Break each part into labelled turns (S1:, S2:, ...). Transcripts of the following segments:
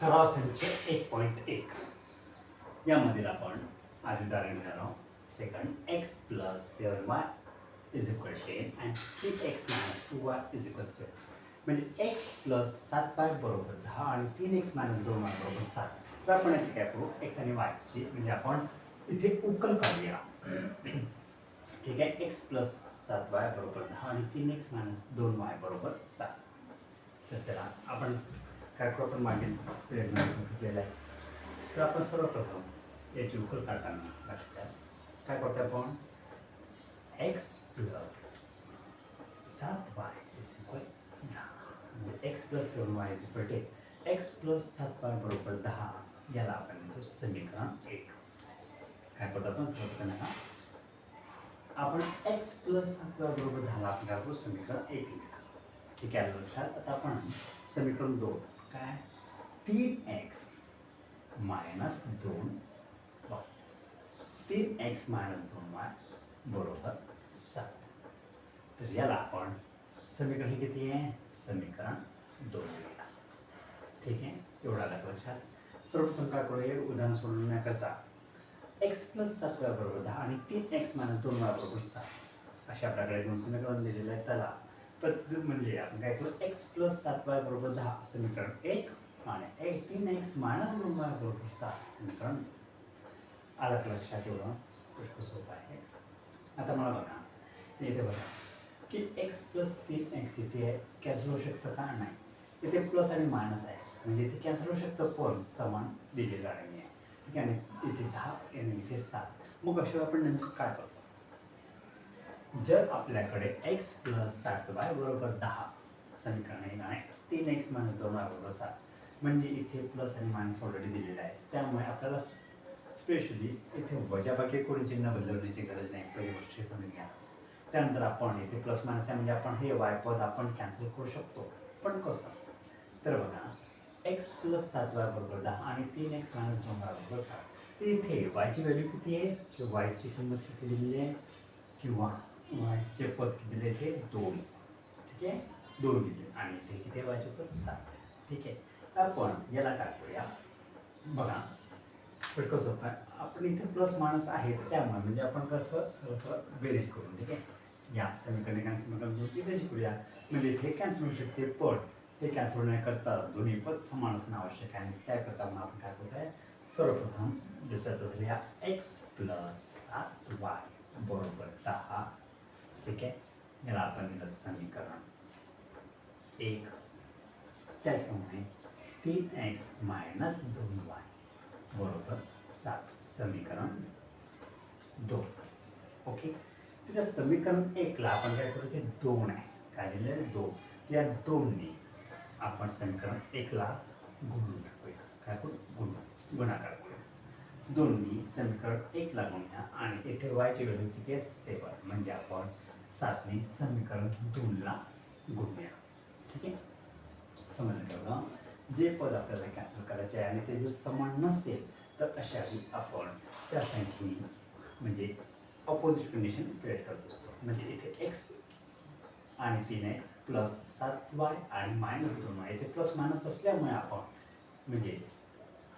S1: सराव संच एक पॉईंट एक. यामधील आपण आज उदाहरण घेणार आहोत. Second x plus seven y is equal ten and three x minus two y is equal seven म्हणजे एक्स प्लस सात वाय बरोबर दहा आणि तीन एक्स मायनस दोन वाय बरोबर सात. तर आपण याची काय करू एक्स आणि वायची म्हणजे आपण इथे उकल काढूया. ठीक आहे? एक्स प्लस सात वाय बरोबर दहा आणि तीन एक्स मायनस दोन वाय बरोबर सात. तर चला आपण काय आपण मागील पिरियडमध्ये घेतलेलं आहे. तर आपण सर्वप्रथम याची उकल काढताना लक्षात काय करतो आपण? एक्स प्लस सात वाय इज इक्वल दहा. म्हणजे x plus seven y is equal ten x plus सात वाय बरोबर दहा याला आपण म्हणतो समीकरण एक. काय करतो आपण? सर्वप्रथम याला आपण एक्स प्लस सात वाय बरोबर दहाला आपण काय करू समीकरण एक लिहिला ठीक आहे लक्षात? आता आपण समीकरण दोन. काय? तीन एक्स मायनस दोन वाय तीन एक्स मायनस दोन वाय बरोबर सात. तर याला आपण समीकरण किती आहे? समीकरण दोन लिहिला ठीक आहे? एवढा आला लक्षात? सर्वप्रथम काय करू उदाहरण सोडवण्याकरता एक्स प्लस सात वेळा बरोबर दहा आणि तीन एक्स मायनस दोन वेळा बरोबर सात. अशा प्रकारे दोन समीकरण दिलेलं आहे. त्याला प्रत्येक म्हणजे आपण काय करू एक्स प्लस सात वाय बरोबर दहा समीकरण एक आणि एक तीन एक्स मायनस दोन वाय बरोबर सात समीकरण आलं लक्षात एवढं? पुष्प सोपं आहे. आता मला बघा. इथे बघा. की एक्स प्लस तीन एक्स इथे कॅन्सल होऊ शकतं का? नाही. इथे प्लस आणि मायनस आहे. म्हणजे इथे कॅन्सल होऊ शकतं पण समान दिलेलं नाही आहे. ठीक आहे? आणि इथे दहा आणि इथे सात. मग अशा आपण नेमकं काय करतो जर आपल्याकडे एक्स प्लस सात वाय बरोबर दहा समीकरण आहे तीन एक्स मायनस दोन वाय बरोबर सात म्हणजे इथे प्लस आणि मायनस ऑलरेडी दिलेलं आहे. त्यामुळे आपल्याला स्पेशली इथे वजाबाकी करून चिन्ह बदलवण्याची गरज नाही. पहिली गोष्ट हे समजून घ्या. त्यानंतर आपण इथे प्लस मायनस आहे म्हणजे आपण हे वाय पद आपण कॅन्सल करू शकतो. पण कसं? तर बघा एक्स प्लस सात वाय बरोबर दहा आणि तीन एक्स मायनस दोन वाय बरोबर सात. तर इथे वायची व्हॅल्यू किती आहे? किंवा वायची किंमत किती दिलेली आहे? किंवा वायचे पद किती दिले ते दोन. ठीक आहे? दोन दिले आणि ते किती आहे वायचे पद? सात. ठीक आहे? तर आपण याला काय करूया? बघा. पण कसं आहे आपण इथे प्लस माणस आहेत त्यामुळे म्हणजे आपण कसं सरळ बेरीज करून ठीक आहे? या समीकरण कॅन्सल समीकरण दोनची बेरीज करूया. म्हणजे इथे कॅन्सल होऊ शकते पण हे कॅन्सल होण्याकरता दोन्ही पद समान असणं आवश्यक आहे. आणि त्याकरता मग आपण काय करत आहे सर्वप्रथम जसं तसं लिहा. एक्स प्लस सात वाय बरोबर दहा. ठीक आहे? याला आपण दिलं समीकरण. एक. त्याचप्रमाणे तीन एक्स मायनस दोन वाय बरोबर सात समीकरण दोन. ओके? त्याच्या समीकरण एकला आपण काय करू? ते दोन आहे. काय दिलेलं दोन. त्या दोनने आपण समीकरण एकला गुणून टाकूया काय करू? गुण गुणाकार करूया. दोन्ही समीकरण एकला गुणूया आणि येथे वायची व्हॅल्यू किती आहे? सेवन म्हणजे आपण सातने समीकरण दोनला गुणूया ठीक आहे? समजलं तेवढं जे पद आपल्याला कॅन्सल करायचे आहे आणि ते जर समान नसेल तर अशा वेळी आपण त्या संख्येने म्हणजे ऑपोजिट कंडिशन क्रिएट करत असतो. म्हणजे इथे एक्स आणि तीन एक्स प्लस सात वाय आणि मायनस दोन वाय इथे प्लस मायनस असल्यामुळे आपण म्हणजे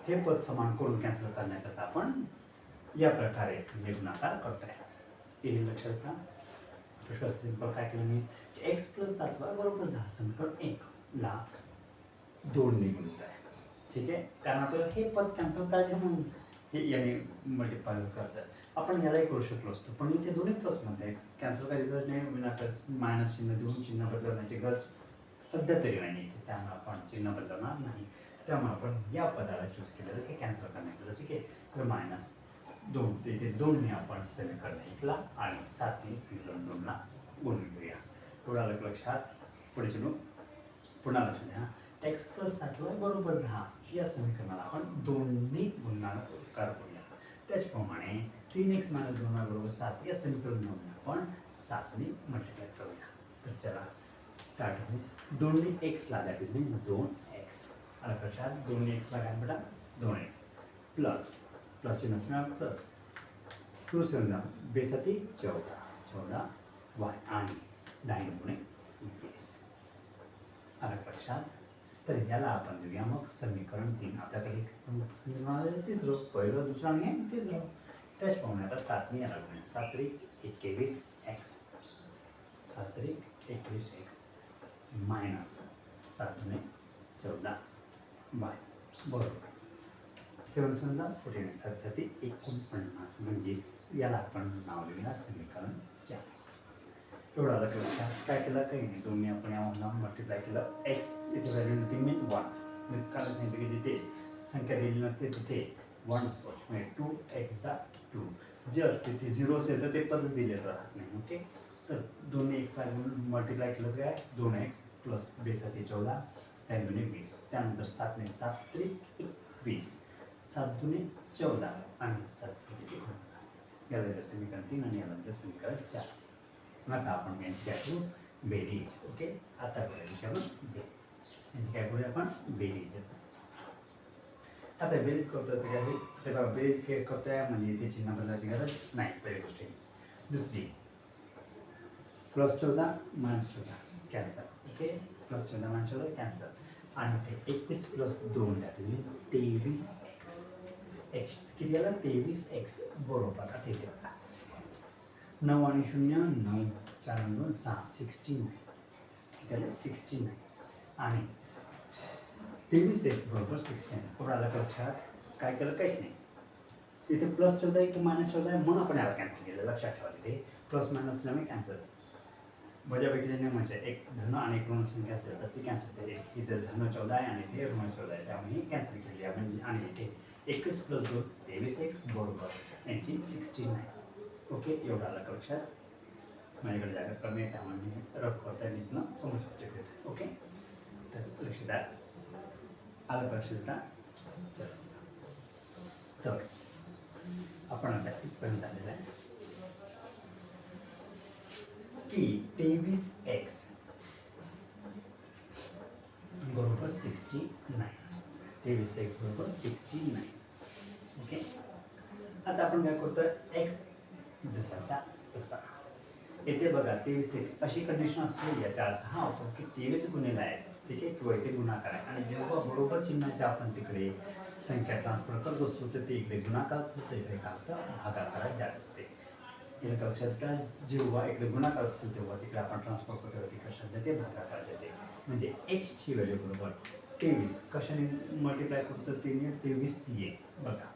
S1: हे पद समान करून कॅन्सल करण्याकरता आपण या प्रकारे म्हणजे गुणाकार करतोय. हे लक्षात घ्या पुष्कळ सिंपल काय केलं मी एक्स प्लस सात वाय बरोबर दहा समीकरण एक ला दोन निघून आहे ठीक आहे? कारण आपल्याला हे पद कॅन्सल करायचे म्हणून. हे याने मल्टिप्लाय करतात. आपण यालाही करू शकलो असतो. पण इथे दोन्ही प्लसमध्ये कॅन्सल करायची गरज नाही. विनाकर मायनस चिन्ह देऊन चिन्ह बदलण्याची गरज सध्या तरी नाही. इथे त्यामुळे आपण चिन्ह बदलणार नाही. त्यामुळे आपण या पदाला चूज केलेलं की कॅन्सल करण्यात ठीक आहे? तर मायनस दोन ते इथे दोनने आपण समीकरण ऐकला आणि सातने समीकरण दोनला गुणून घेऊया पुढे आलं लक्षात? पुढे चलो. पुन्हा लक्षात घ्या एक्स प्लस सात वाय बरोबर दहा. या समीकरणाला आपण दोन्ही गुणाकार करूया. त्याचप्रमाणे तीन एक्स मायनस दोन वाय बरोबर सात. या समीकरण दोन आपण सातने मल्टिप्लाय करूया. तर चला स्टार्ट होऊ. दोन्ही एक्सला दॅट इज मीन दोन एक्स आलं लक्षात? दोन्ही एक्सला काय बेटा दोन एक्स प्लस प्लस चिन्ह असणार प्लस. टू सेवन बेसती चौदा. चौदा वाय आणि दहा गुणे वीस. आला लक्षात तर याला आपण देऊया मग समीकरण तीन. आपल्याकडे समीकरण तिसरं पहिलं दुसरं आणि हे तिसरं. त्याचप्रमाणे आता सातनी याला गुणूया सात त्रिक एकवीस एक्स सात त्रिक एकवीस एक्स मायनस सात दुणे चौदा. बाय बरोबर. सेवन सेवनला फोर्टी नाईन सात साती एकोणपन्नास म्हणजे याला आपण नाव लिहिला समीकरण चार. एवढा आला लक्षात? काय केलं? काही नाही. दोन्ही आपण यामधला मल्टिप्लाय केलं. एक्स इथे व्हॅल्यू ती मी वन मी काल सांगितलं की जिथे संख्या दिली नसते तिथे वन असतो म्हणजे टू एक्सचा टू जर तिथे झिरो असेल तर ते पदच दिलेलं राहत नाही. ओके तर दोन्ही एक्स मल्टिप्लाय केलं तर काय? दोन एक्स प्लस बेसाती चौदा त्या दोन्ही वीस. त्यानंतर सातने सात त्रिक वीस. सात दुने चौदा आणि सात सात याला येतं समीकरण तीन आणि याला येतं समीकरण चार. आता आपण यांची काय करू बेरीज ओके? आता बघायची आपण बेरीज. यांची काय करूया आपण बेरीज आता बेरीज करतो तर काय त्याला ते बघा बेरीज काय करतोय म्हणजे ते चिन्ह बदलायची गरज नाही पहिली गोष्ट दुसरी प्लस चौदा मायनस चौदा कॅन्सल ओके? प्लस चौदा मायनस चौदा कॅन्सल आणि ते एकवीस प्लस दोन द्या तुम्ही तेवीस एक्स किती आलं तेवीस एक्स बरोबर. आता इथे बघा. नऊ आणि शून्य नऊ. चार आणि दोन सहा. सिक्स्टी नाईन त्याला सिक्स्टी नाईन आणि तेवीस एक्स बरोबर सिक्स्टी नाईन पुढे आलं का लक्षात? काय केलं? काहीच नाही. इथे प्लस चौदा आहे की मायनस चौदा आहे म्हणून आपण याला कॅन्सल केलं. लक्षात ठेवा तिथे प्लस मायनस मी कॅन्सल मजापैकी त्यांनी म्हणजे एक धन आणि एक ऋण संख्या असेल तर ती कॅन्सल केली. इथे धन चौदा आहे आणि इथे ऋण चौदा आहे. त्यामुळे कॅन्सल केली आहे म्हणजे आणि इथे एकवीस प्लस दोन तेवीस एक्स बरोबर. यांची सिक्स्टी नाईन ओके एवढं आला का लक्षात? माझ्याकडे जागा कमी आहे त्यामुळे मी रफ करता इथनं समोरचं स्टेप येते ओके तर लक्ष द्या. आलं का लक्षात द्या चल. तर आपण आता इथपर्यंत आलेलं आहे. की तेवीस एक्स बरोबर सिक्स्टी नाईन तेवीस एक्स बरोबर सिक्स्टी नाईन ओके आता आपण काय करतोय? एक्स जसाच्या तसा. येथे बघा तेवीस एक्स अशी कंडिशन असली याचा अर्थ हा होतो की तेवीस गुन्हेला एक्स ठीक आहे? किंवा इथे गुणाकार आहे. आणि जेव्हा बरोबर चिन्हाच्या आपण तिकडे संख्या ट्रान्सफर करत असतो तर ते इकडे गुणाकारात होतं इकडे काय होतं? भागाकारात जात असते. हे लक्षात का जेव्हा इकडे गुणाकार असेल तेव्हा तिकडे आपण ट्रान्सफर करतो तिकडे कशात जाते? भागाकार जाते. म्हणजे एक्सची व्हॅल्यू बरोबर. तेवीस. कशाने मल्टिप्लाय करतो? तीन तेवीस ती एक. बघा.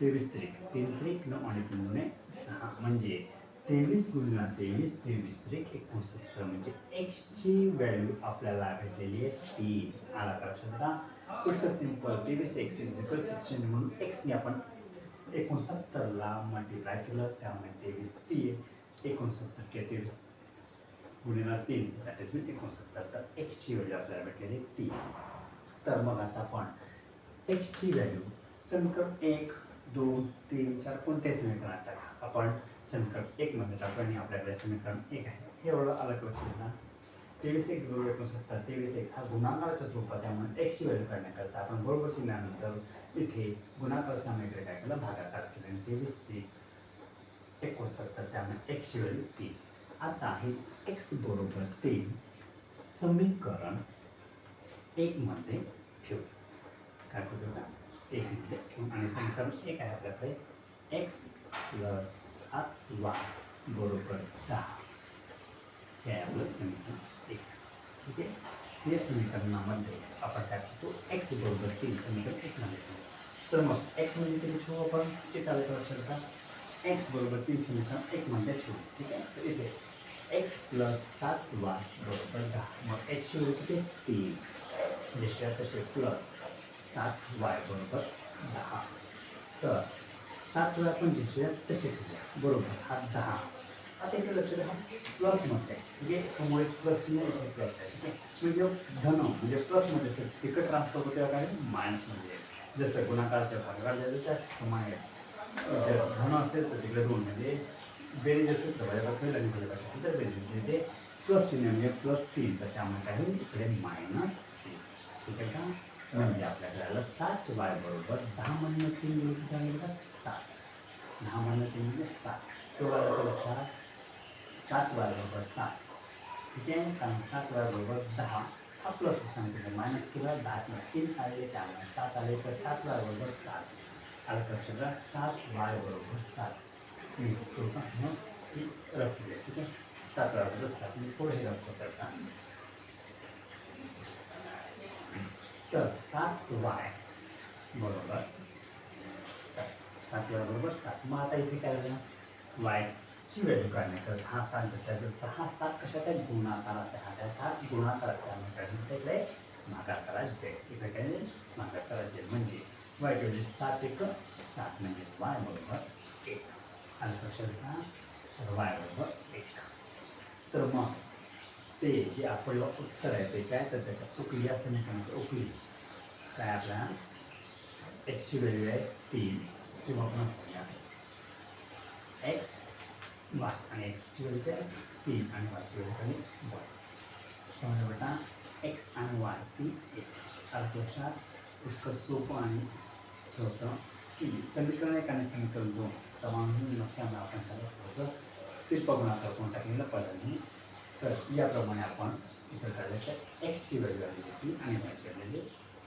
S1: तेवीस त्रिक. तीन त्रिक नऊ आणि तीन दुने सहा. म्हणजे तेवीस गुणिला तेवीस तेवीस त्रिक एकोणसत्तर. म्हणजे एक्सची व्हॅल्यू आपल्याला भेटलेली आहे तीन. आला का लक्षात का इतकं सिंपल तेवीस एक्स इज इक्वल सिक्स्टीन म्हणून एक्सने आपण एकोणसत्तरला मल्टिप्लाय केलं. त्यामुळे तेवीस तीन. एकोणसत्तर किंवा तेवीस गुणिला तीन. दॅट इज मीन एकोणसत्तर. तर एक्सची व्हॅल्यू आपल्याला भेटलेली तीन. तर मग आता आपण एक्सची व्हॅल्यू समीकरण एक दोन तीन चार कोणत्याही समीकरणात टाका. आपण समीकरण एकमध्ये टाकू आणि आपल्याकडे समीकरण एक आहे. हे एवढं अलग वाटतं ना तेवीस एक्स बरोबर एकोणसत्तर तेवीस एक्स हा गुणाकाराच्या स्वरूपात त्यामुळे एक्सची व्हॅल्यू काढण्याकरता आपण बरोबर चिन्हानंतर इथे गुणाकार सामने काय केलं? भागाकार केला. आणि तेवीस ते एकोणसत्तर त्यामुळे एक्सची व्हॅल्यू तीन. आता हे एक्स बरोबर तीन समीकरण एक मध्ये ठेवू काय करतो का एक मध्ये ठेवून आणि समीकरण एक आहे आपल्याकडे एक्स प्लस सात वाय बरोबर दहा हे समीकरण एक ठीक आहे या समीकरणामध्ये आपण काय करतो एक्स बरोबर तीन समीकरण एक मध्ये ठेवू तर मग एक्स म्हणजे किती ठेवू आपण ते काय एक्स बरोबर तीन समीकरण एक मध्ये ठेवू ठीक आहे तर इथे एक्स प्लस सात वाय बरोबर दहा मग एक्सची व्हॅल्यू किती तीन निश्चयाचं तसे प्लस सात वाय बरोबर दहा. तर सात वेळा आपण जसे तसे ठेवूया. बरोबर हा दहा. आता इकडे लक्ष द्या प्लसमध्ये म्हणजे समोर एक प्लस चिन्ह एक प्लस आहे. ठीक आहे? म्हणजे धन म्हणजे प्लसमध्ये असेल तिकडे ट्रान्सफर होते तेव्हा काय मायनसमध्ये जसं गुणाकारच्या भागात जायचं त्याप्रमाणे जर धन असेल तर तिकडे दोन म्हणजे बेरीज असेल तर भाज्या पहिला आणि असेल तर बेरीज. म्हणजे ते प्लस चिन्ह म्हणजे प्लस तीन. तर त्यामुळे काय होईल? इकडे मायनस तीन. का? म्हणजे आपल्याकडे आलं सात वाय बरोबर दहा म्हणणं तीन म्हणजे किती आलं का? सात. दहा म्हणणं तीन म्हणजे सात. तो आलं? लक्षात सात वाय बरोबर सात. ठीक आहे? कारण सात वाय बरोबर दहा. हा प्लस सांगितलं मायनस किंवा दहा तीन आले त्यामुळे सात आले तर सात वाय बरोबर सात. आलं लक्षात? सात वाय बरोबर सात. मी थोडंसं रफ ठीक आहे? सात वाय बरोबर सात. मी पुढे रफ करता तर सात वाय बरोबर? सात. सात वाय बरोबर? सात. मग आता इथे काय झालं? वायची व्हॅल्यू काढण्याकरता हा सात जसा सहा सात कशात आहे? गुणाकारात आहे. हा त्या सात? गुणाकारात त्यामुळे काय म्हणतात इकडे? भागाकारात जय इकडे काय आहे? भागाकारात म्हणजे वाय म्हणजे सात एक सात म्हणजे वाय बरोबर एक. आणि लक्षात घ्या तर वाय बरोबर एक. तर मग ते जे आपलं उत्तर आहे ते काय तर त्याच्या उकली या समीकरणाचं उकली. काय आपल्या एक्सची व्हॅल्यू आहे तीन. किंवा आपण सांगा एक्स वाय आणि एक्सची व्हॅल्यू काय? तीन आणि वायची व्हॅल्यू काय वाय समजा बेटा? एक्स आणि वाय ती एक. अर्थात इतकं सोपं आणि होतं की समीकरण एक आणि समीकरण दोन. समान नसल्यामुळे आपण त्याला थोडंसं तिरपा गुणाकार करून टाकलेलं नाही. तर याप्रमाणे आपण इथं काढायचं एक्सची व्हॅल्यू आलेली तीन आणि वायची व्हॅल्यू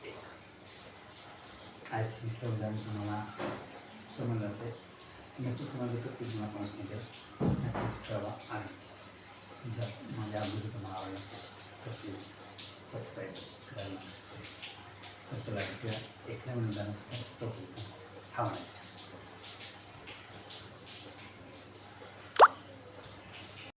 S1: एक. आय थिंक उदाहरण तुम्हाला समजलं असेल. नसेल समजलं तर तुम्ही आपण म्हणजे ठेवा आणि जर माझ्या अभिरुची तुम्हाला आवडला तर प्लीज सबस्क्राईब करायला तर चला एक नवीन उदाहरण चौकली हा